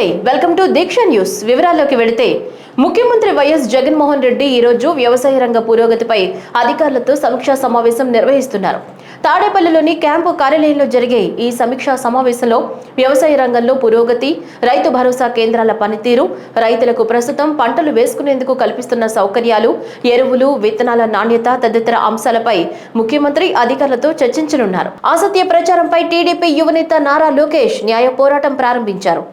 నమస్తే. Welcome to Deeksha news. వివరాల్లోకి వెళితే ముఖ్యమంత్రి వైఎస్ జగన్మోహన్ రెడ్డి ఈరోజు వ్యవసాయ రంగ పురోగతిపై అధికారులతో సమీక్షా సమావేశం నిర్వహిస్తున్నారు. తాడేపల్లిలోని క్యాంపు కార్యాలయంలో జరిగే ఈ సమీక్షా సమావేశంలో వ్యవసాయ రంగంలో పురోగతి రైతు భరోసా కేంద్రాల పనితీరు రైతులకు ప్రస్తుతం పంటలు వేసుకునేందుకు కల్పిస్తున్న సౌకర్యాలు ఎరువులు విత్తనాల నాణ్యత తదితర అంశాలపై ముఖ్యమంత్రి అధికారులతో చర్చించనున్నారు. అసత్య ప్రచారంపై టీడీపీ యువనేత నారా లోకేష్ న్యాయ పోరాటం ప్రారంభించారు.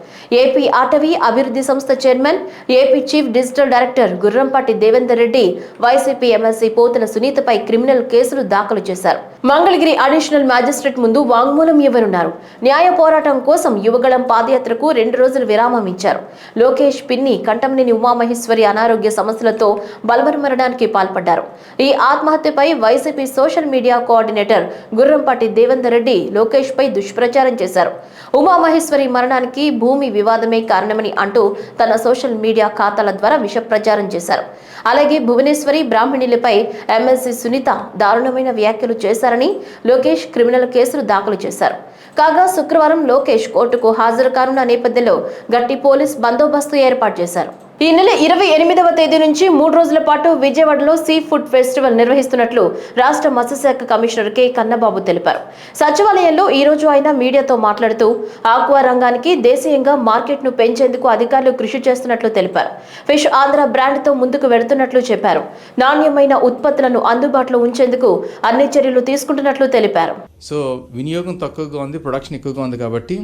ఏపీ అటవీ అభివృద్ధి సంస్థ chairman AP chief digital director Gurrampati Devender Reddy YCP MLC Pothula సునీతపై criminal కేసులు దాఖలు చేశారు. మంగళగిరి అడిషనల్ మ్యాజిస్ట్రేట్ ముందు వాంగ్మూలం ఇవ్వనున్నారు. న్యాయ పోరాటం కోసం యువగళం పాదయాత్రకు రెండు రోజులు విరామం ఇచ్చారు. లోకేష్ పిన్ని కంటమనేని ఉమామహేశ్వరి అనారోగ్య సమస్యలతో బలవరమరణానికి పాల్పడ్డారు. ఈ ఆత్మహత్యపై YCP social media coordinator Gurrampati Devender Reddy Lokesh పై దుష్ప్రచారం చేశారు. ఉమామహేశ్వరి మరణానికి భూమి వివాదమే కారణమని అంటూ తన సోషల్ మీడియా ఖాతాల ద్వారా విష ప్రచారం చేశారు. అలాగే భువనేశ్వరి బ్రాహ్మణులపై ఎమ్మెల్సీ సునీత దారుణమైన వ్యాఖ్యలు చేశారు. చేశారని లోకేష్ క్రిమినల్ కేసులు దాఖలు చేశారు. కాగా శుక్రవారం లోకేష్ కోర్టుకు హాజరు కానున్న నేపథ్యంలో గట్టి పోలీస్ బందోబస్తు ఏర్పాటు చేశారు. ఈ నెల ఇరవై ఎనిమిదవ తేదీ నుంచి మూడు రోజుల పాటు విజయవాడలో సీ ఫుడ్ ఫెస్టివల్ నిర్వహిస్తున్నట్లు రాష్ట్ర మత్స్యశాఖ కమిషనర్ కె. కన్నబాబు తెలిపారు. సచివాలయంలో ఈ రోజు ఆయన మీడియాతో మాట్లాడుతూ ఆక్వా రంగానికి దేశీయంగా మార్కెట్ను పెంచేందుకు అధికారులు కృషి చేస్తున్నట్లు తెలిపారు. ఫిష్ ఆంధ్ర బ్రాండ్తో ముందుకు వెడుతున్నట్లు చెప్పారు. నాణ్యమైన ఉత్పత్తులను అందుబాటులో ఉంచేందుకు అన్ని చర్యలు తీసుకుంటున్నట్లు తెలిపారు. సో వినియోగం తక్కువగా ఉంది ప్రొడక్షన్ ఎక్కువగా ఉంది కాబట్టి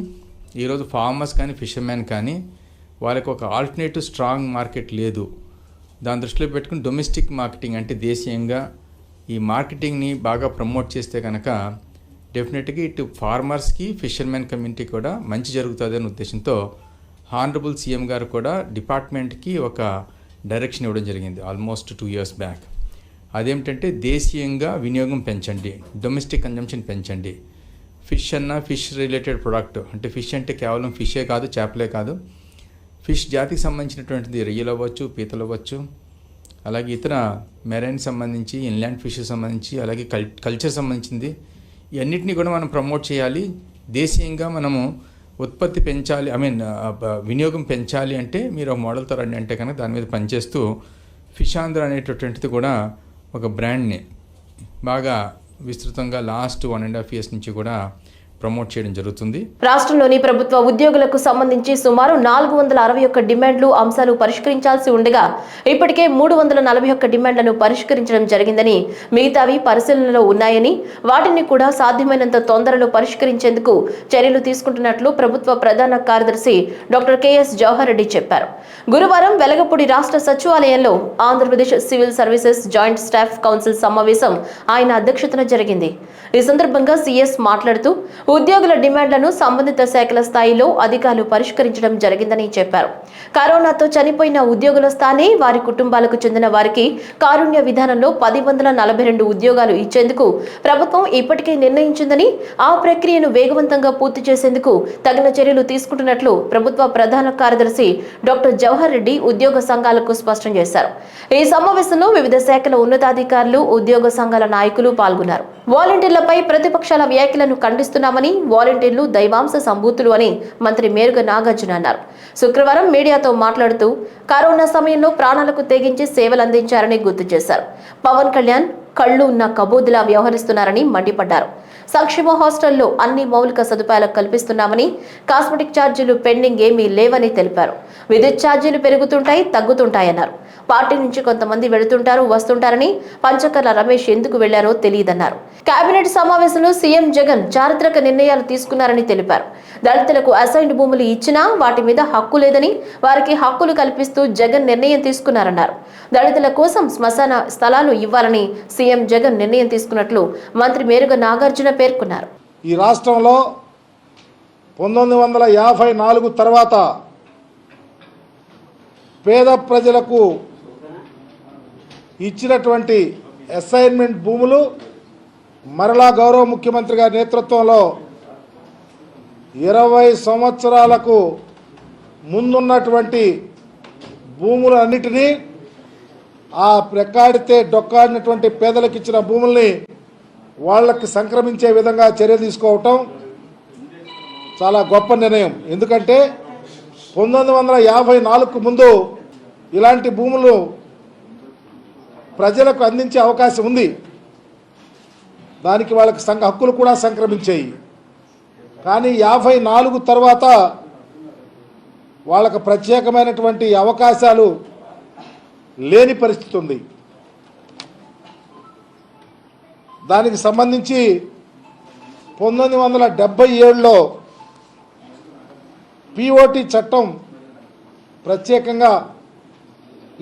ఈరోజు ఫార్మర్స్ కానీ ఫిషర్మెన్ కానీ వాళ్ళకి ఒక ఆల్టర్నేటివ్ స్ట్రాంగ్ మార్కెట్ లేదు. దాని దృష్టిలో పెట్టుకుని డొమెస్టిక్ మార్కెటింగ్ అంటే దేశీయంగా ఈ మార్కెటింగ్ని బాగా ప్రమోట్ చేస్తే కనుక డెఫినెట్గా ఇటు ఫార్మర్స్కి ఫిషర్మెన్ కమ్యూనిటీ కూడా మంచి జరుగుతుంది అనే ఉద్దేశంతో హానరబుల్ సీఎం గారు కూడా డిపార్ట్మెంట్కి ఒక డైరెక్షన్ ఇవ్వడం జరిగింది ఆల్మోస్ట్ టూ ఇయర్స్ బ్యాక్. అదేమిటంటే దేశీయంగా వినియోగం పెంచండి డొమెస్టిక్ కన్జంప్షన్ పెంచండి. ఫిష్ అన్న ఫిష్ రిలేటెడ్ ప్రోడక్ట్ అంటే ఫిష్ అంటే కేవలం ఫిషే కాదు చేపలే కాదు. ఫిష్ జాతికి సంబంధించినటువంటిది రొయ్యలు అవ్వచ్చు పీతలు అవ్వచ్చు అలాగే ఇతర మెరైన్ సంబంధించి ఇన్లాండ్ ఫిష్ సంబంధించి అలాగే కల్ కల్చర్ సంబంధించింది. ఇవన్నిటిని కూడా మనం ప్రమోట్ చేయాలి. దేశీయంగా మనము ఉత్పత్తి పెంచాలి ఐ మీన్ వినియోగం పెంచాలి అంటే మీరు ఒక మోడల్తో రండి అంటే కనుక దాని మీద పనిచేస్తూ ఫిష్ ఆంధ్ర అనేటటువంటిది కూడా ఒక బ్రాండ్ని బాగా విస్తృతంగా last one and half years నుంచి కూడా ప్రమోట్ చేయడం జరుగుతుంది. రాష్ట్రంలోని ప్రభుత్వ ఉద్యోగులకు సంబంధించి సుమారు నాలుగు వందల అరవై ఒక్క డిమాండ్లు అంశాలు పరిష్కరించాల్సి ఉండగా ఇప్పటికే మూడు వందల నలభై ఒక్క డిమాండ్లను పరిష్కరించడం జరిగిందని మిగతావి పరిశీలనలో ఉన్నాయని వాటిని కూడా సాధ్యమైనంత తొందరలో పరిష్కరించేందుకు చర్యలు తీసుకుంటున్నట్లు ప్రభుత్వ ప్రధాన కార్యదర్శి డాక్టర్ కెఎస్ జవహర్ రెడ్డి చెప్పారు. గురువారం వెలగపూడి రాష్ట్ర సచివాలయంలో Andhra Pradesh civil services joint staff council సమావేశం ఆయన అధ్యక్షతన జరిగింది. ఈ సందర్భంగా సిఎస్ మాట్లాడుతూ ఉద్యోగుల డిమాండ్లను సంబంధిత శాఖల స్థాయిలో అధికారులు పరిష్కరించడం జరిగిందని చెప్పారు. కరోనాతో చనిపోయిన ఉద్యోగుల స్థానే వారి కుటుంబాలకు చెందిన వారికి కారుణ్య విధానంలో పది వందల నలభై రెండు ఉద్యోగాలు ఇచ్చేందుకు ప్రభుత్వం ఇప్పటికే నిర్ణయించిందని ఆ ప్రక్రియను వేగవంతంగా పూర్తి చేసేందుకు తగిన చర్యలు తీసుకుంటున్నట్లు ప్రభుత్వ ప్రధాన కార్యదర్శి డాక్టర్ జవహర్ రెడ్డి ఉద్యోగ సంఘాలకు స్పష్టం చేశారు. ఈ సమావేశంలో వివిధ శాఖల ఉన్నతాధికారులు ఉద్యోగ సంఘాల నాయకులు పాల్గొన్నారు. వాలంటీర్లపై ప్రతిపక్షాల వ్యాఖ్యలను ఖండిస్తున్నామని వాలంటీర్లు దైవాంశ సంభూతులు అని మంత్రి మేరుగ నాగార్జున అన్నారు. శుక్రవారం మీడియాతో మాట్లాడుతూ కరోనా సమయంలో ప్రాణాలకు తెగించి సేవలు అందించారని గుర్తు చేశారు. పవన్ కళ్యాణ్ కళ్ళు ఉన్న కబూదులా వ్యవహరిస్తున్నారని మండిపడ్డారు. సంక్షేమ హాస్టల్లో అన్ని మౌలిక సదుపాయాలు కల్పిస్తున్నామని కాస్మెటిక్ ఛార్జీలు పెండింగ్ ఏమీ లేవని తెలిపారు. విద్యుత్ ఛార్జీలు పెరుగుతుంటాయి తగ్గుతుంటాయన్నారు. పార్టీ నుంచి కొంతమంది వెళుతుంటారు వస్తుంటారని పంచకర్ల రమేష్ ఎందుకు వెళ్ళారో తెలియదన్నారు. కేబినెట్ సమావేశంలో సీఎం జగన్ చారిత్రక నిర్ణయాలు తీసుకున్నారని తెలిపారు. దళితులకు అసైన్డ్ భూములు ఇచ్చినా వాటి మీద హక్కు లేదని వారికి హక్కులు కల్పిస్తూ జగన్ నిర్ణయం తీసుకున్నారన్నారు. దళితుల కోసం శ్మశాన స్థలాలు ఇవ్వాలని సీఎం జగన్ నిర్ణయం తీసుకున్నట్లు మంత్రి మేరుగ నాగార్జున పేర్కొన్నారు. ఈ రాష్ట్రంలో పంతొమ్మిది వందల యాభై నాలుగు తర్వాత పేద ప్రజలకు ఇచ్చినటువంటి అసైన్మెంట్ భూములు మరలా గౌరవ ముఖ్యమంత్రి గారి నేతృత్వంలో ఇరవై సంవత్సరాలకు ముందున్నటువంటి భూములన్నిటినీ ఆ ప్రకాడితే డొక్కాడినటువంటి పేదలకు ఇచ్చిన భూముల్ని వాళ్ళకి సంక్రమించే విధంగా చర్య తీసుకోవటం చాలా గొప్ప నిర్ణయం. ఎందుకంటే పంతొమ్మిది వందల యాభై నాలుగుకు ముందు ఇలాంటి భూములు ప్రజలకు అందించే అవకాశం ఉంది. దానికి వాళ్ళకి సంఘ హక్కులు కూడా సంక్రమించాయి. కానీ యాభై నాలుగు తర్వాత వాళ్ళకు ప్రత్యేకమైనటువంటి అవకాశాలు లేని పరిస్థితి ఉంది. దానికి సంబంధించి పంతొమ్మిది వందల డెబ్బై ఏడులో పిఓటి చట్టం ప్రత్యేకంగా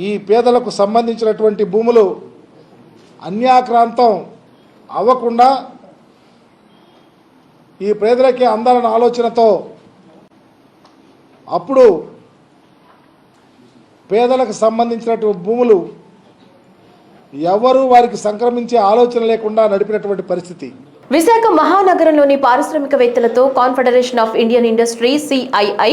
ఈ పేదలకు సంబంధించినటువంటి భూములు అన్యాక్రాంతం అవ్వకుండా ఈ పేదలకే అందాలన్న ఆలోచనతో అప్పుడు పేదలకు సంబంధించినటువంటి భూములు ఎవరు వారికి సంక్రమించే ఆలోచన లేకుండా నడిపినటువంటి పరిస్థితి. విశాఖ మహానగరంలోని పారిశ్రామికవేత్తలతో confederation of Indian industry CII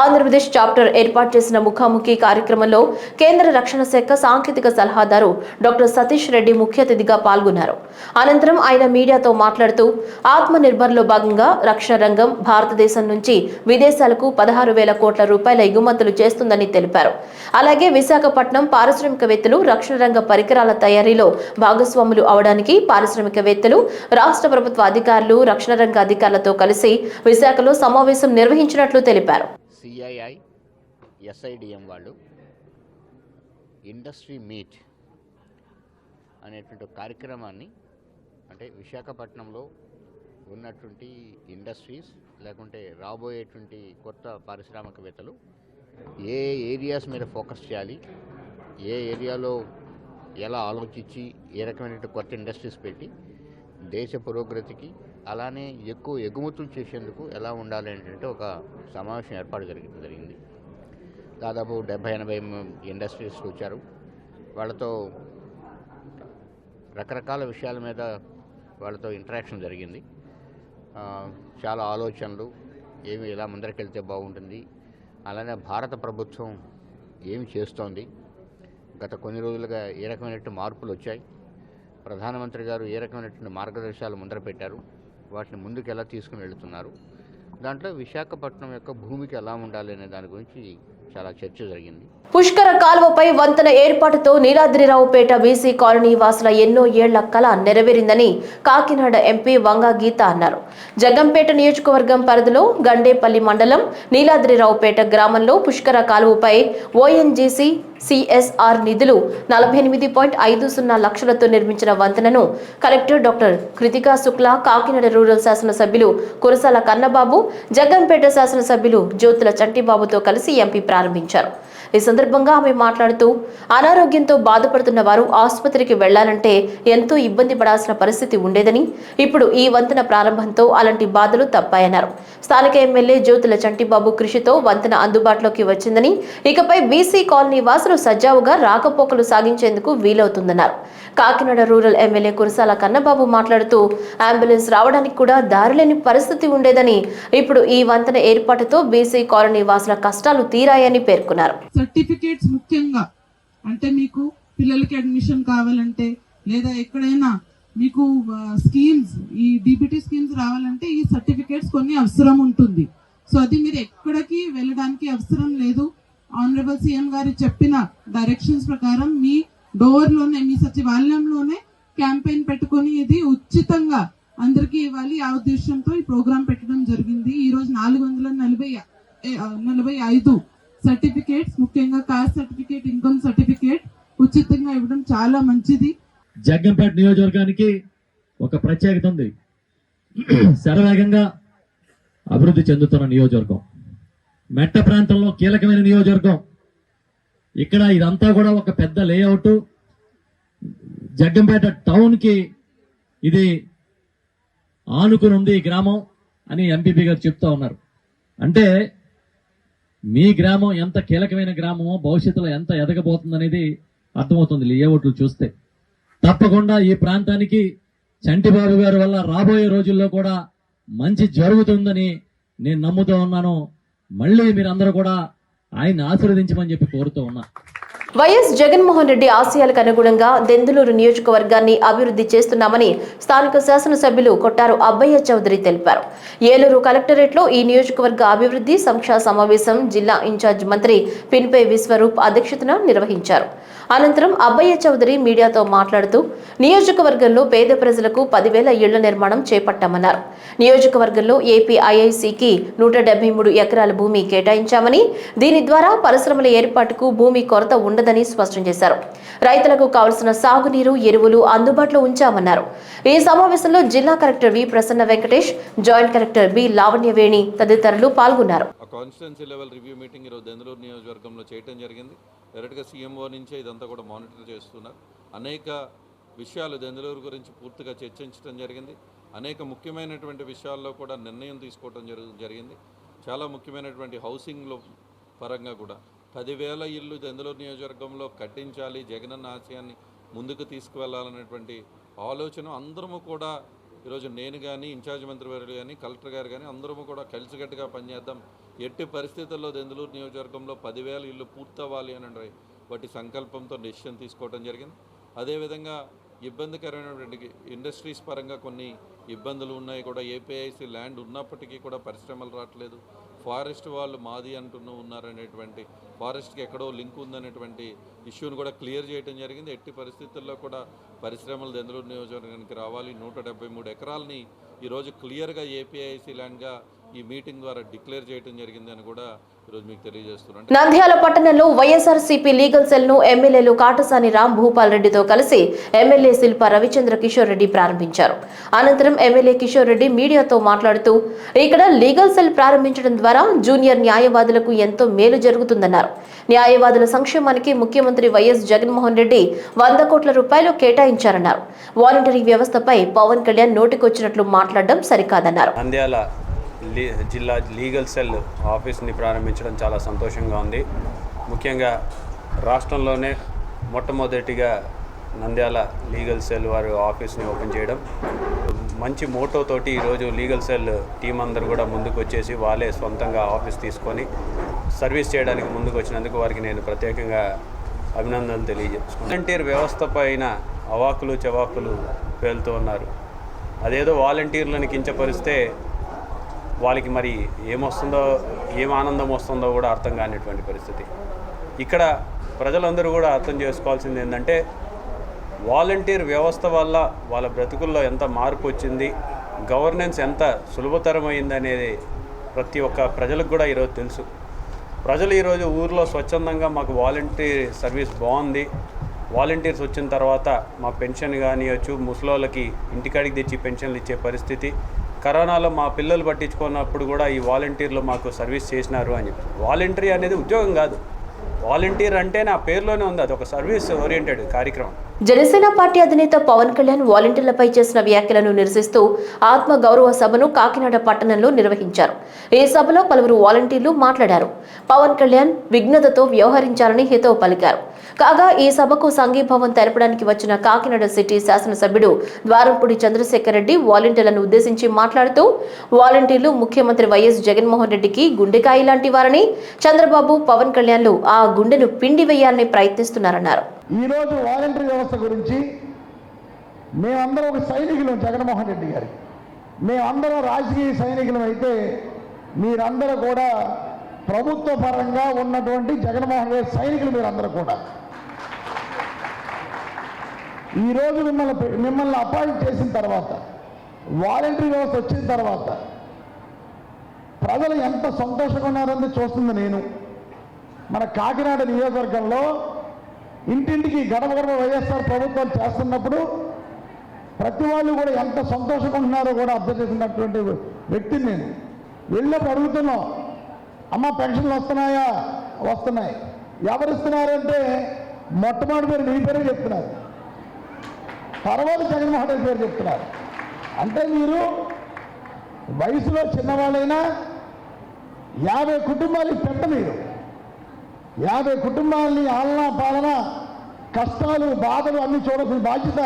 Andhra Pradesh chapter ఏర్పాటు చేసిన ముఖాముఖి కార్యక్రమంలో కేంద్ర రక్షణ శాఖ సాంకేతిక సలహాదారు డాక్టర్ సతీష్ రెడ్డి ముఖ్య అతిథిగా పాల్గొన్నారు. అనంతరం ఆయన మీడియాతో మాట్లాడుతూ ఆత్మ నిర్భర్లో భాగంగా రక్షణ రంగం భారతదేశం నుంచి విదేశాలకు పదహారు వేల కోట్ల రూపాయల ఎగుమతులు చేస్తుందని తెలిపారు. అలాగే విశాఖపట్నం పారిశ్రామికవేత్తలు రక్షణ రంగ పరికరాల తయారీలో భాగస్వాములు అవడానికి పారిశ్రామికవేత్తలు రాష్ట్ర ప్రభుత్వ అధికారులు రక్షణ రంగ అధికారులతో కలిసి విశాఖలో సమావేశం నిర్వహించినట్లు తెలిపారు. సిఐఐ ఎస్ఐడిఎం వాళ్ళు ఇండస్ట్రీ మీట్ అనేటువంటి కార్యక్రమాన్ని అంటే విశాఖపట్నంలో ఉన్నటువంటి ఇండస్ట్రీస్ లేకుంటే రాబోయేటువంటి కొత్త పారిశ్రామికవేత్తలు ఏ ఏరియాస్ మీద ఫోకస్ చేయాలి ఏ ఏరియాలో ఎలా ఆలోచించి ఏ రకమైనటువంటి కొత్త ఇండస్ట్రీస్ పెట్టి దేశ పురోగతికి అలానే ఎక్కువ ఎగుమతులు చేసేందుకు ఎలా ఉండాలి ఏంటంటే ఒక సమావేశం ఏర్పాటు జరిగింది జరిగింది. దాదాపు డెబ్బై ఎనభై ఇండస్ట్రీస్ వచ్చారు. వాళ్ళతో రకరకాల విషయాల మీద వాళ్ళతో ఇంటరాక్షన్ జరిగింది. చాలా ఆలోచనలు ఏమి ఇలా ముందరికెళ్తే బాగుంటుంది. అలానే భారత ప్రభుత్వం ఏమి చేస్తోంది. గత కొన్ని రోజులుగా ఏ రకమైనటువంటి మార్పులు వచ్చాయి. ప్రధానమంత్రి గారు ఏ రకమైనటువంటి మార్గదర్శకాలు ముందర పెట్టారు వాటిని ముందుకు ఎలా తీసుకుని వెళుతున్నారు దాంట్లో విశాఖపట్నం యొక్క భూమికి ఎలా ఉండాలి అనే దాని గురించి చాలా చర్చ జరిగింది. పుష్కర కాలువపై వంతెన ఏర్పాటుతో నీలాద్రిరావుపేట బీసీ కాలనీ వాసుల ఎన్నో ఏళ్ళ కల నెరవేరిందని కాకినాడ ఎంపీ వంగా గీత అన్నారు. జగంపేట నియోజకవర్గం పరిధిలో గండేపల్లి మండలం నీలాద్రిరావుపేట గ్రామంలో పుష్కర కాలువపై ఓఎన్జీసీ సిఎస్ఆర్ నిధులు నలభై ఎనిమిది పాయింట్ ఐదు సున్నా లక్షలతో నిర్మించిన వంతెనను collector doctor Kritika Shukla Kakinada rural శాసనసభ్యులు కురసాల కన్నబాబు జగంపేట శాసనసభ్యులు జ్యోతుల చంటిబాబుతో కలిసి ఎంపీ ప్రారంభించారు. ఈ సందర్భంగా ఆమె మాట్లాడుతూ అనారోగ్యంతో బాధపడుతున్న వారు ఆసుపత్రికి వెళ్ళాలంటే ఎంతో ఇబ్బంది పడాల్సిన పరిస్థితి ఉండేదని ఇప్పుడు ఈ వంతెన ప్రారంభంతో అలాంటి బాధలు తప్పాయన్నారు. స్థానిక ఎమ్మెల్యే జ్యోతుల చంటిబాబు కృషితో వంతెన అందుబాటులోకి వచ్చిందని ఇకపై బీసీ కాలనీ వాసులు సజావుగా రాకపోకలు సాగించేందుకు వీలవుతుందన్నారు. కాకినాడ రూరల్ ఎమ్మెల్యే కురసాల కన్నబాబు మాట్లాడుతూ అంబులెన్స్ రావడానికి కూడా దారిలేని పరిస్థితి ఉండేదని ఇప్పుడు ఈ వంతెన ఏర్పాటుతో బీసీ కాలనీ వాసుల కష్టాలు తీరాయని పేర్కొన్నారు. సర్టిఫికేట్స్ ముఖ్యంగా. అంటే మీకు పిల్లలకి అడ్మిషన్ కావాలంటే లేదా ఎక్కడైనా మీకు స్కీమ్స్ ఈ డిబిటీ స్కీమ్స్ రావాలంటే ఈ సర్టిఫికేట్స్ కొన్ని అవసరం ఉంటుంది. సో అది మీరు ఎక్కడికి వెళ్ళడానికి అవసరం లేదు. ఆనరబుల్ సీఎం గారు చెప్పిన డైరెక్షన్స్ ప్రకారం మీ డోర్లోనే మీ సచివాలయంలోనే క్యాంపెయిన్ పెట్టుకొని ఇది ఉచితంగా అందరికీ ఇవ్వాలి. ఆ ఉద్దేశంతో ఈ ప్రోగ్రాం పెట్టడం జరిగింది. ఈరోజు నాలుగు వందల నలభై నలభై ఐదు సర్టిఫికేట్స్ ముఖ్యంగా కాస్ట్ సర్టిఫికేట్ ఇన్కమ్ సర్టిఫికేట్ ఉచితంగా ఇవ్వడం చాలా మంచిది. జగ్గంపేట నియోజకవర్గానికి ఒక ప్రత్యేకత ఉంది. శరవేగంగా అభివృద్ధి చెందుతున్న నియోజకవర్గం. మెట్ట ప్రాంతంలో కీలకమైన నియోజకవర్గం. ఇక్కడ ఇదంతా కూడా ఒక పెద్ద లేఅవుట్ జగ్గంపేట టౌన్కి ఇది ఆనుకుని ఉంది ఈ గ్రామం అని ఎంపీపీ గారు చెప్తా ఉన్నారు. అంటే మీ గ్రామం ఎంత కీలకమైన గ్రామమో భవిష్యత్తులో ఎంత ఎదగబోతుందనేది అర్థమవుతుంది లేఅవుట్లు చూస్తే. తప్పకుండా ఈ ప్రాంతానికి చంటిబాబు గారి వల్ల రాబోయే రోజుల్లో కూడా మంచి జరుగుతుందని నేను నమ్ముతూ ఉన్నాను. మళ్ళీ మీరందరూ కూడా ఆయన్ని ఆశీర్వదించమని చెప్పి కోరుతూ ఉన్నా. వైఎస్ జగన్మోహన్ రెడ్డి ఆశయాలకు అనుగుణంగా దెందులూరు నియోజకవర్గాన్ని అభివృద్ధి చేస్తున్నామని స్థానిక శాసనసభ్యులు కొట్టారు అబ్బయ్య చౌదరి తెలిపారు. ఏలూరు కలెక్టరేట్లో ఈ నియోజకవర్గ అభివృద్ధి సంక్షా సమావేశం జిల్లా ఇన్ఛార్జ్ మంత్రి పిన్పై విశ్వరూప్ అధ్యక్షతన నిర్వహించారు. అనంతరం అబ్బయ్య చౌదరి మీడియాతో మాట్లాడుతూ నియోజకవర్గంలో పేద ప్రజలకు పదివేల ఇళ్ళ నిర్మాణం చేపట్టామన్నారు. నియోజకవర్గంలో ఏపీ ఐఐసికి నూట డెబ్బై మూడు ఎకరాల భూమి కేటాయించామని దీని ద్వారా పరిశ్రమల ఏర్పాటుకు భూమి కొరత ఉండదని స్పష్టం చేశారు. రైతులకు కావలసిన సాగునీరు ఎరువులు అందుబాటులో ఉంచామన్నారు. ఈ సమావేశంలో జిల్లా collector V Prasanna Venkatesh joint collector B Lavanyaveni తదితరులు పాల్గొన్నారు. కాన్స్టిట్యున్సీ లెవెల్ రివ్యూ మీటింగ్ ఈరోజు దెందులూరు నియోజకవర్గంలో చేయటం జరిగింది. డైరెక్ట్గా సీఎంఓ నుంచే ఇదంతా కూడా మానిటర్ చేస్తున్నారు. అనేక విషయాలు దెందులూరు గురించి పూర్తిగా చర్చించడం జరిగింది. అనేక ముఖ్యమైనటువంటి విషయాల్లో కూడా నిర్ణయం తీసుకోవడం జరిగింది. చాలా ముఖ్యమైనటువంటి హౌసింగ్లో పరంగా కూడా పదివేల ఇల్లు దెందులూరు నియోజకవర్గంలో కట్టించాలి జగనన్న ఆశయాన్ని ముందుకు తీసుకువెళ్ళాలనేటువంటి ఆలోచన అందరము కూడా ఈరోజు నేను కానీ ఇన్ఛార్జ్ మంత్రి గారు కానీ కలెక్టర్ గారు కానీ అందరము కూడా కలిసికట్టుగా పనిచేద్దాం ఎట్టి పరిస్థితుల్లో దెందులూరు నియోజకవర్గంలో పదివేల ఇల్లు పూర్తవ్వాలి అని వాటి సంకల్పంతో డెసిషన్ తీసుకోవడం జరిగింది. అదేవిధంగా ఇబ్బందికరమైనటువంటి ఇండస్ట్రీస్ పరంగా కొన్ని ఇబ్బందులు ఉన్నాయి కూడా. ఏపీఐసి ల్యాండ్ ఉన్నప్పటికీ కూడా పరిశ్రమలు రావట్లేదు. ఫారెస్ట్ వాళ్ళు మాది అంటున్న ఉన్నారనేటువంటి ఫారెస్ట్కి ఎక్కడో లింక్ ఉందనేటువంటి ఇష్యూని కూడా క్లియర్ చేయడం జరిగింది. ఎట్టి పరిస్థితుల్లో కూడా పరిశ్రమలు దెందులూరు నియోజకవర్గానికి రావాలి. నూట డెబ్బై మూడు ఎకరాలని ఈరోజు క్లియర్గా ఏపీఐసి ల్యాండ్గా ఈ మీటింగ్ ద్వారా డిక్లేర్ చేయడం జరిగింది అని కూడా ఈరోజు మీకు తెలియజేస్తున్నాను నంద్యాల పట్టణంలో వైఎస్ఆర్సీపీ లీగల్ సెల్ను ఎమ్మెల్యేలు కాటసాని రామ్ భూపాల్ రెడ్డితో కలిసి ఎమ్మెల్యే శిల్ప రవిచంద్ర కిషోర్ రెడ్డి ప్రారంభించారు. అనంతరం ఎమ్మెల్యే కిషోర్ రెడ్డి మీడియాతో మాట్లాడుతూ ఇక్కడ లీగల్ సెల్ ప్రారంభించడం ద్వారా జూనియర్ న్యాయవాదులకు ఎంతో మేలు జరుగుతుందన్నారు. న్యాయవాదుల సంక్షేమానికి ముఖ్యమంత్రి వైఎస్ జగన్మోహన్ రెడ్డి వంద కోట్ల రూపాయలు కేటాయించారన్నారు. వాలంటరీ వ్యవస్థపై పవన్ కళ్యాణ్ నోటికొచ్చినట్లు మాట్లాడడం సరికాదన్నారు. జిల్లా లీగల్ సెల్ ఆఫీస్ని ప్రారంభించడం చాలా సంతోషంగా ఉంది. ముఖ్యంగా రాష్ట్రంలోనే మొట్టమొదటిగా నంద్యాల లీగల్ సెల్ వారు ఆఫీస్ని ఓపెన్ చేయడం. మంచి మోటోతోటి ఈరోజు లీగల్ సెల్ టీం అందరూ కూడా ముందుకు వచ్చేసి వాళ్ళే సొంతంగా ఆఫీస్ తీసుకొని సర్వీస్ చేయడానికి ముందుకు వచ్చినందుకు వారికి నేను ప్రత్యేకంగా అభినందనలు తెలియజేస్తున్నాను వాలంటీర్ వ్యవస్థ పైన అవాకులు చవాకులు పేలుతూ ఉన్నారు. అదేదో వాలంటీర్లను కించపరిస్తే వాళ్ళకి మరి ఏమొస్తుందో ఏం ఆనందం వస్తుందో కూడా అర్థం కానిటువంటి పరిస్థితి. ఇక్కడ ప్రజలందరూ కూడా అర్థం చేసుకోవాల్సింది ఏంటంటే వాలంటీర్ వ్యవస్థ వల్ల వాళ్ళ బ్రతుకుల్లో ఎంత మార్పు వచ్చింది గవర్నెన్స్ ఎంత సులభతరమైంది అనేది ప్రతి ఒక్క ప్రజలకు కూడా ఈరోజు తెలుసు. ప్రజలు ఈరోజు ఊర్లో స్వచ్ఛందంగా మాకు వాలంటీర్ సర్వీస్ బాగుంది. వాలంటీర్స్ వచ్చిన తర్వాత మా పెన్షన్ కానివ్వచ్చు ముసలోళ్ళకి ఇంటికాడికి తెచ్చి పెన్షన్లు ఇచ్చే పరిస్థితి. కరోనాలో మా పిల్లలు పట్టించుకున్నప్పుడు కూడా ఈ వాలంటీర్లు మాకు సర్వీస్ చేసినారు అని చెప్పి. వాలంటీర్ అనేది ఉద్యోగం కాదు. వాలంటీర్ అంటే నా పేరులోనే ఉంది అది ఒక సర్వీస్ ఓరియంటెడ్ కార్యక్రమం. జనసేన పార్టీ అధినేత పవన్ కళ్యాణ్ వాలంటీర్లపై చేసిన వ్యాఖ్యలను నిరసిస్తూ ఆత్మ గౌరవ సభను కాకినాడ పట్టణంలో నిర్వహించారు. ఈ సభలో పలువురు వాలంటీర్లు మాట్లాడారు. పవన్ కళ్యాణ్ విఘ్నతతో వ్యవహరించారని హితవు పలికారు. కాగా ఈ సభకు సంఘీభావం తెలపడానికి వచ్చిన కాకినాడ సిటీ శాసనసభ్యుడు ద్వారంపూడి చంద్రశేఖర్ రెడ్డి వాలంటీర్లను ఉద్దేశించి మాట్లాడుతూ వాలంటీర్లు ముఖ్యమంత్రి వైఎస్ జగన్మోహన్ రెడ్డికి గుండెకాయ లాంటి వారని చంద్రబాబు పవన్ కళ్యాణ్లు ఆ గుండెను పిండి వేయాలని ప్రయత్నిస్తున్నారన్నారు. ఈరోజు వాలంటరీ వ్యవస్థ గురించి మేమందరం ఒక సైనికులం జగన్మోహన్ రెడ్డి గారి. మేమందరం రాజకీయ సైనికులం అయితే మీరందరూ కూడా ప్రభుత్వ పరంగా ఉన్నటువంటి జగన్మోహన్ రెడ్డి సైనికులు మీరందరూ కూడా. ఈరోజు మిమ్మల్ని మిమ్మల్ని అపాయింట్ చేసిన తర్వాత వాలంటరీ వ్యవస్థ వచ్చిన తర్వాత ప్రజలు ఎంత సంతోషంగా ఉన్నారని చూస్తుంది నేను. మన కాకినాడ నియోజకవర్గంలో ఇంటింటికి గడప గడప వైఎస్ఆర్ ప్రభుత్వం చేస్తున్నప్పుడు ప్రతి వాళ్ళు కూడా ఎంత సంతోషంగా ఉన్నారో కూడా అర్థం చేసినటువంటి వ్యక్తిని నేను. వెళ్ళినప్పుడు అడుగుతున్నాం అమ్మ పెన్షన్లు వస్తున్నాయా? వస్తున్నాయి. ఎవరిస్తున్నారంటే మొట్టమొదటి పేరు నీ పేరే చెప్తున్నారు. తర్వాత జగన్మోహన్ రెడ్డి పేరు చెప్తున్నారు. అంటే మీరు వయసులో చిన్నవాళ్ళైనా యాభై కుటుంబాలకి పెద్ద మీరు యాభై కుటుంబాలని ఆలన పాలన కష్టాలు బాధలు అన్ని చూడాల్సిన బాధ్యత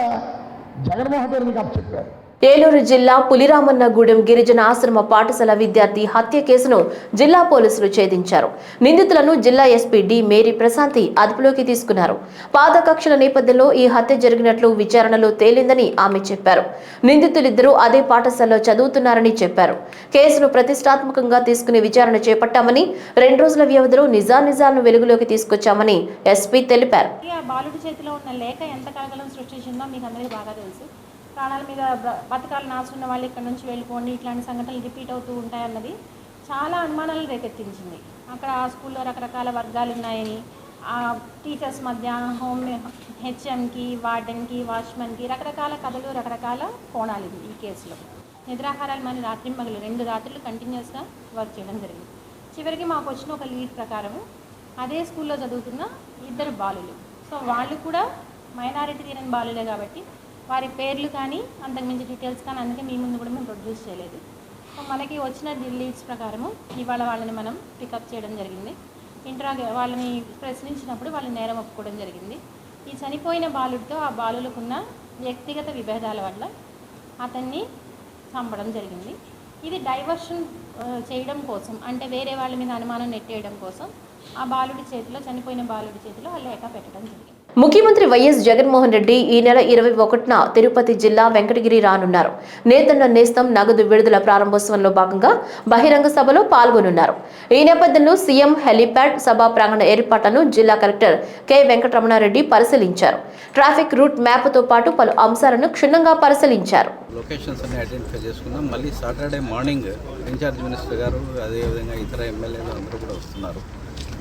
జగన్మోహన్ రెడ్డి అప్పచెప్పారు ఏలూరు జిల్లా పులిరామన్నగూడెం గిరిజన ఆశ్రమ పాఠశాల విద్యార్థి హత్య కేసును జిల్లా పోలీసులు ఛేదించారు. నిందితులను జిల్లా ఎస్పీ డి మేరీ ప్రశాంతి అదుపులోకి తీసుకున్నారు. పాదకక్షల నేపథ్యంలో ఈ హత్య జరిగినట్లు విచారణలో తేలిందని ఆమె చెప్పారు. నిందితులిద్దరూ అదే పాఠశాలలో చదువుతున్నారని చెప్పారు. కేసును ప్రతిష్టాత్మకంగా తీసుకుని విచారణ చేపట్టామని రెండు రోజుల వ్యవధిలో నిజానిజాలను వెలుగులోకి తీసుకొచ్చామని ఎస్పీ తెలిపారు. బాలుడి చేతిలో ఉన్న లేఖ ఎంత కలగలం సృష్టించిందో మీకు అందరికీ బాగా తెలుసు. ప్రాణాల మీద బతకాలు నాసున్న వాళ్ళు ఇక్కడ నుంచి వెళ్ళిపోండి ఇట్లాంటి సంఘటనలు రిపీట్ అవుతూ ఉంటాయన్నది చాలా అనుమానాలు రేకెత్తించింది. అక్కడ ఆ స్కూల్లో రకరకాల వర్గాలు ఉన్నాయని ఆ టీచర్స్ మధ్య హోమ్ హెచ్ఎంకి వార్డెన్కి వాచ్మెన్కి రకరకాల కథలు రకరకాల కోణాలు ఇది ఈ కేసులో. నిద్రాహారాలు మరి రాత్రి మగలు రెండు రాత్రులు కంటిన్యూస్గా వర్క్ చేయడం జరిగింది. చివరికి మాకు వచ్చిన ఒక లీడ్ ప్రకారం అదే స్కూల్లో చదువుతున్న ఇద్దరు బాలులు. సో వాళ్ళు కూడా మైనారిటీ తీరని బాలులే కాబట్టి వారి పేర్లు కానీ అంతకుమించి డీటెయిల్స్ కానీ అందుకే మీ ముందు కూడా మేము ప్రొడ్యూస్ చేయలేదు. సో మనకి వచ్చిన లీడ్స్ ప్రకారము ఇవాళ వాళ్ళని మనం పికప్ చేయడం జరిగింది. ఇంట్రా వాళ్ళని ప్రశ్నించినప్పుడు వాళ్ళని నేరం ఒప్పుకోవడం జరిగింది. ఈ చనిపోయిన బాలుడితో ఆ బాలులకున్న వ్యక్తిగత విభేదాల వల్ల అతన్ని చంపడం జరిగింది. ఇది డైవర్షన్ చేయడం కోసం అంటే వేరే వాళ్ళ మీద అనుమానం నెట్టేయడం కోసం ఆ బాలుడి చేతిలో చనిపోయిన బాలుడి చేతిలో ఆ లేఖ పెట్టడం జరిగింది. ముఖ్యమంత్రి వైఎస్ జగన్మోహన్ రెడ్డి ఈ నెల ఇరవై ఒకటిన తిరుపతి జిల్లా వెంకటగిరి రానున్నారు. నేతన్న నేస్తం నగదు విడుదల ప్రారంభోత్సవంలో భాగంగా బహిరంగ సభలో పాల్గొనున్నారు. ఈ నేపథ్యంలో సీఎం హెలీప్యాడ్ సభా ప్రాంగణ ఏర్పాట్లను జిల్లా కలెక్టర్ కె వెంకటరమణారెడ్డి పరిశీలించారు. ట్రాఫిక్ రూట్ మ్యాప్తో పాటు పలు అంశాలను క్షుణ్ణంగా పరిశీలించారు. లొకేషన్స్ అన్ని ఐడెంటిఫై చేసుకున్నాం మళ్ళీ సాటర్డే మార్నింగ్ ఇన్ఛార్జ్ మినిస్టర్ గారు అదేవిధంగా ఇతర ఎమ్మెల్యేలు అందరూ కూడా వస్తున్నారు.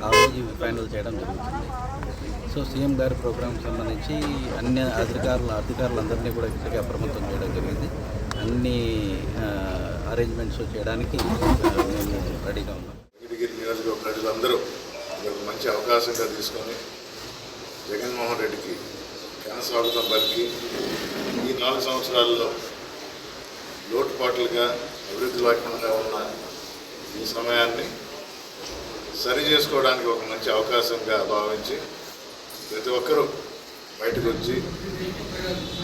ఆ రోజు ఫైనల్ చేయడం జరుగుతుంది. సో సీఎం గారి ప్రోగ్రామ్ సంబంధించి అన్ని అధికారుల అధికారులందరినీ కూడా ఇక్కడికి అప్రమత్తం చేయడం జరిగింది. అన్ని అరేంజ్మెంట్స్ చేయడానికి మేము రెడీగా ఉన్నాం. గిరిగిరి నియోజకవర్గ ప్రజలందరూ ఒక మంచి అవకాశంగా తీసుకొని జగన్మోహన్ రెడ్డికి ఘనస్వాగతం పలికి ఈ నాలుగు సంవత్సరాల్లో లోటుపాట్లుగా అభివృద్ధి లేకుండా ఉన్న ఈ సమయాన్ని సరి చేసుకోవడానికి ఒక మంచి అవకాశంగా భావించి ప్రతి ఒక్కరూ బయటకు వచ్చి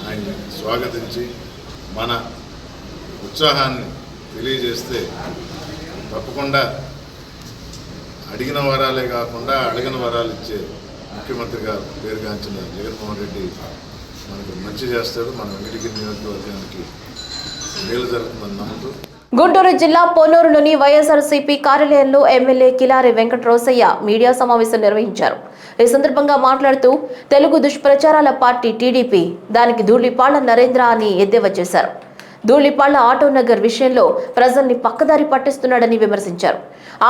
ఆయన్ని స్వాగతించి మన ఉత్సాహాన్ని తెలియజేస్తే తప్పకుండా అడిగిన వరాలే కాకుండా అడిగిన వరాలు ఇచ్చే ముఖ్యమంత్రిగా పేరుగాంచిన జగన్మోహన్ రెడ్డి మనకు మంచి చేస్తాడు. మన వెంకటగిరి నియోజకవర్గానికి మేలు జరుగుతుందని నమ్ముతూ గుంటూరు జిల్లా పోనూరులోని వైఎస్ఆర్సీపీ కార్యాలయంలో ఎమ్మెల్యే కిలారి వెంకటరోసయ్య మీడియా సమావేశం నిర్వహించారు. ఈ సందర్భంగా మాట్లాడుతూ తెలుగు దుష్ప్రచారాల పార్టీ టీడీపీ దానికి ధూళిపాళ్ళ నరేంద్ర అని ఎద్దేవా చేశారు. ధూళిపాళ్ళ ఆటో నగర్ విషయంలో ప్రజల్ని పక్కదారి పట్టిస్తున్నాడని విమర్శించారు.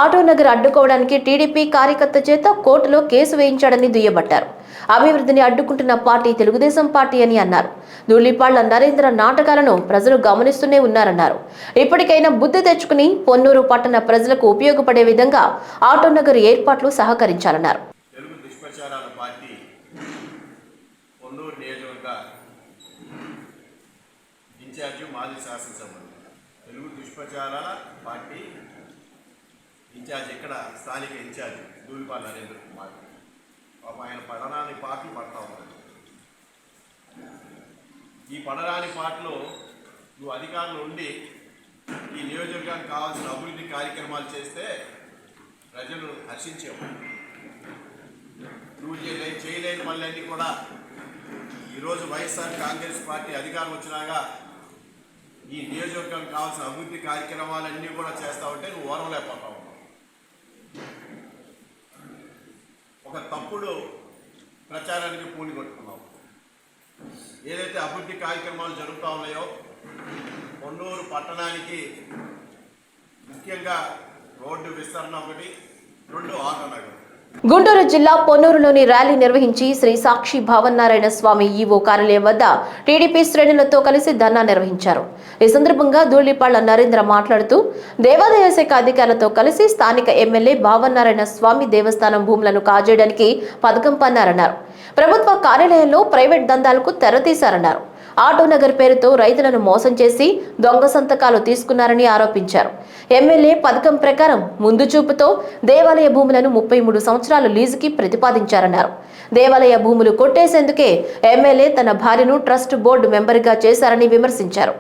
ఆటో నగర్ అడ్డుకోవడానికి టీడీపీ కార్యకర్త చేత కోర్టులో కేసు వేయించాడని దుయ్యబట్టారు. అభివృద్ధిని అడ్డుకుంటున్న పార్టీ తెలుగుదేశం పార్టీ అని అన్నారు. ధూళిపాళ్ళ నరేంద్ర నాటకాలను ప్రజలు గమనిస్తూనే ఉన్నారన్నారు. ఇప్పటికైనా బుద్ధి తెచ్చుకుని పొన్నూరు పట్టణ ప్రజలకు ఉపయోగపడే విధంగా ఆటో నగర్ ఏర్పాట్లు సహకరించాలన్నారు. తెలుగు పార్టీ పొన్నూరు నియోజకవర్గ ఇన్ఛార్జి మాజీ శాసనసభ్యులు. తెలుగు దుష్ప్రచారాల పార్టీ ఇన్ఛార్జ్ ఇక్కడ స్థానిక ఇన్ఛార్జ్ దూలిపాల్ నరేంద్ర కుమార్. పాపం ఆయన పడరాని పాటలు పడతా ఉన్నాడు. ఈ పడరాని పాటలో నువ్వు అధికారంలో ఉండి ఈ నియోజకవర్గానికి కావాల్సిన అభివృద్ధి కార్యక్రమాలు చేస్తే ప్రజలు హర్షించేవాళ్ళు నువ్వు చేయలే చేయలేని పనులన్నీ కూడా ఈరోజు వైఎస్ఆర్ కాంగ్రెస్ పార్టీ అధికారం వచ్చినాక ఈ నియోజకవర్గం కావాల్సిన అభివృద్ధి కార్యక్రమాలన్నీ కూడా చేస్తా ఉంటే నువ్వు ఓర్వలేకపోతా ఉన్నావు ఒక తప్పుడు ప్రచారానికి పూని కొట్టుకున్నావు. ఏదైతే అభివృద్ధి కార్యక్రమాలు జరుగుతూ ఉన్నాయో కొండూరు పట్టణానికి ముఖ్యంగా రోడ్డు విస్తరణ ఒకటి రెండు ఆటో నగరం గుంటూరు జిల్లా పొన్నూరులోని ర్యాలీ నిర్వహించి శ్రీ సాక్షి భావన్నారాయణ స్వామి ఈవో కార్యాలయం వద్ద టీడీపీ శ్రేణులతో కలిసి ధర్నా నిర్వహించారు. ఈ సందర్భంగా ధూళిపాళ్ళ నరేంద్ర మాట్లాడుతూ దేవాదాయ శాఖ అధికారులతో కలిసి స్థానిక ఎమ్మెల్యే భావన్నారాయణ స్వామి దేవస్థానం భూములను కాజేయడానికి పథకం పన్నారన్నారు. ప్రభుత్వ కార్యాలయంలో ప్రైవేట్ దందాలకు తెరతీశారన్నారు. ఆటోనగర్ పేరుతో రైతులను మోసం చేసి దొంగ సంతకాలు తీసుకున్నారని ఆరోపించారు. ఎమ్మెల్యే పథకం ప్రకారం ముందు చూపుతో దేవాలయ భూములను ముప్పై మూడు సంవత్సరాలు లీజుకి ప్రతిపాదించారన్నారు. దేవాలయ భూములు కొట్టేసేందుకే ఎమ్మెల్యే తన భార్యను ట్రస్ట్ బోర్డు మెంబర్గా చేశారని విమర్శించారు.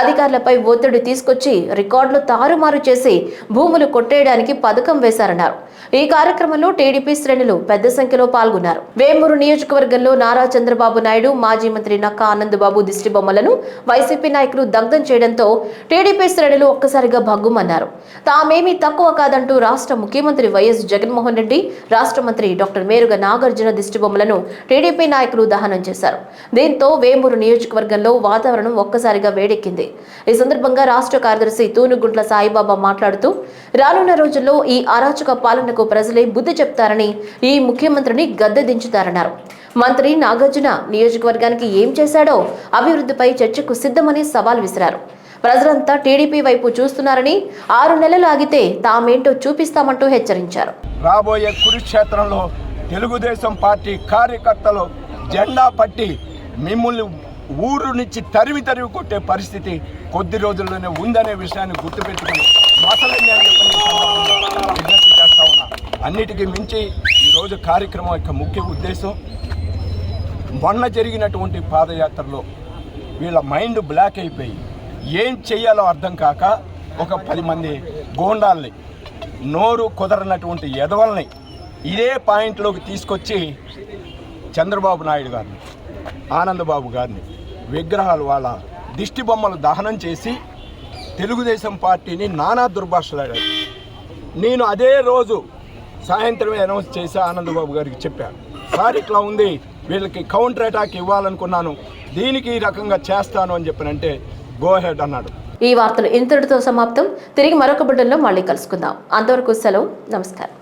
అధికారులపై ఒత్తిడి తీసుకొచ్చి రికార్డులు తారుమారు చేసి భూములు కొట్టేయడానికి పథకం వేశారన్నారు. ఈ కార్యక్రమంలో టీడీపీ శ్రేణులు పెద్ద సంఖ్యలో పాల్గొన్నారు. వేమూరు నియోజకవర్గంలో నారా చంద్రబాబు నాయుడు మాజీ మంత్రి నక్కా ఆనందబాబు దిష్టి బొమ్మలను వైసీపీ నాయకులు దగ్ధం చేయడంతో టీడీపీ శ్రేణులు ఒక్కసారిగా భగ్గుమన్నారు. తామేమీ తక్కువ కాదంటూ రాష్ట్ర ముఖ్యమంత్రి వైఎస్ జగన్మోహన్ రెడ్డి రాష్ట్ర మంత్రి డాక్టర్ మేరుగ నాగార్జున దిష్టి బొమ్మలను టీడీపీ నాయకులు దహనం చేశారు. దీంతో వేమూరు నియోజకవర్గంలో వాతావరణం ఒక్కసారిగా వేడెక్కింది ఈ సందర్భంగా రాష్ట్ర కార్యదర్శి తూనుగుంట్ల సాయిబాబా మాట్లాడుతూ రానున్న రోజుల్లో ఈ అరాచక పాలనకు ప్రజలే బుద్ధి చెప్తారని ఈ ముఖ్యమంత్రిని గద్దె దించుతారన్నారు. మంత్రి నాగార్జున నియోజకవర్గానికి ఏం చేశాడో అభివృద్ధిపై చర్చకు సిద్ధమని సవాల్ విసిరారు. ప్రజలంతా టీడీపీ వైపు చూస్తున్నారని ఆరు నెలలు ఆగితే తామేంటో చూపిస్తామంటూ హెచ్చరించారు. రాబోయే కురుక్షేత్రంలో తెలుగుదేశం పార్టీ కార్యకర్తలు జెండా పట్టి మిమ్మల్ని ఊరు నుంచి తరిమి తరిమి కొట్టే పరిస్థితి కొద్ది రోజుల్లోనే ఉందనే విషయాన్ని గుర్తుపెట్టుకుని మసలని విజ్ఞప్తి చేస్తా ఉన్నా. అన్నిటికీ మించి ఈరోజు కార్యక్రమం యొక్క ముఖ్య ఉద్దేశం మొన్న జరిగినటువంటి పాదయాత్రలో వీళ్ళ మైండ్ బ్లాక్ అయిపోయి ఏం చెయ్యాలో అర్థం కాక ఒక పది మంది గోండాల్ని నోరు కుదరనటువంటి ఎదవల్ని ఇదే పాయింట్లోకి తీసుకొచ్చి చంద్రబాబు నాయుడు గారిని ఆనందబాబు గారిని విగ్రహాలు వాళ్ళ దిష్టి బొమ్మలు దహనం చేసి తెలుగుదేశం పార్టీని నానా దుర్భాషలాడారు. నేను అదే రోజు సాయంత్రమే అనౌన్స్ చేసి ఆనందబాబు గారికి చెప్పాను సార్ ఇట్లా ఉంది. వీళ్ళకి కౌంటర్ అటాక్ ఇవ్వాలనుకున్నాను. దీనికి ఈ రకంగా చేస్తాను అని చెప్పినంటే గోహెడ్ అన్నాడు. ఈ వార్తలు ఇంతటితో సమాప్తం. తిరిగి మరొక బుడ్డల్లో మళ్ళీ కలుసుకుందాం. అంతవరకు సెలవు. నమస్కారం.